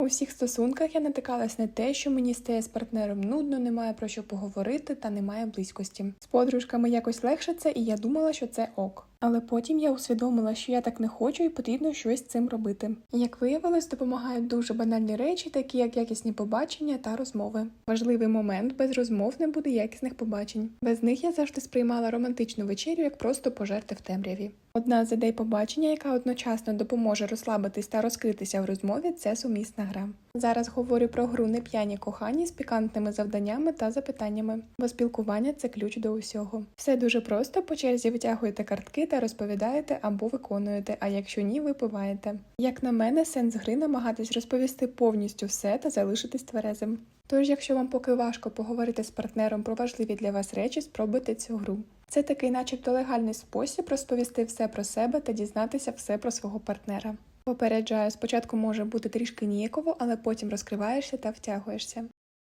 У всіх стосунках я натикалась на те, що мені стає з партнером нудно, немає про що поговорити та немає близькості. З подружками якось легше це, і я думала, що це ок. Але потім я усвідомила, що я так не хочу і потрібно щось з цим робити. Як виявилось, допомагають дуже банальні речі, такі як якісні побачення та розмови. Важливий момент без розмов не буде якісних побачень. Без них я завжди сприймала романтичну вечерю як просто пожерти в темряві. Одна з ідей побачення, яка одночасно допоможе розслабитись та розкритися в розмові, це сумісна гра. Зараз говорю про гру не п'яні кохані з пікантними завданнями та запитаннями, бо спілкування це ключ до усього. Все дуже просто по черзі витягуєте картки та розповідаєте або виконуєте, а якщо ні, випиваєте. Як на мене, сенс гри намагатись розповісти повністю все та залишитись тверезим. Тож, якщо вам поки важко поговорити з партнером про важливі для вас речі, спробуйте цю гру. Це такий, начебто, легальний спосіб розповісти все про себе та дізнатися все про свого партнера. Попереджаю, спочатку може бути трішки ніяково, але потім розкриваєшся та втягуєшся.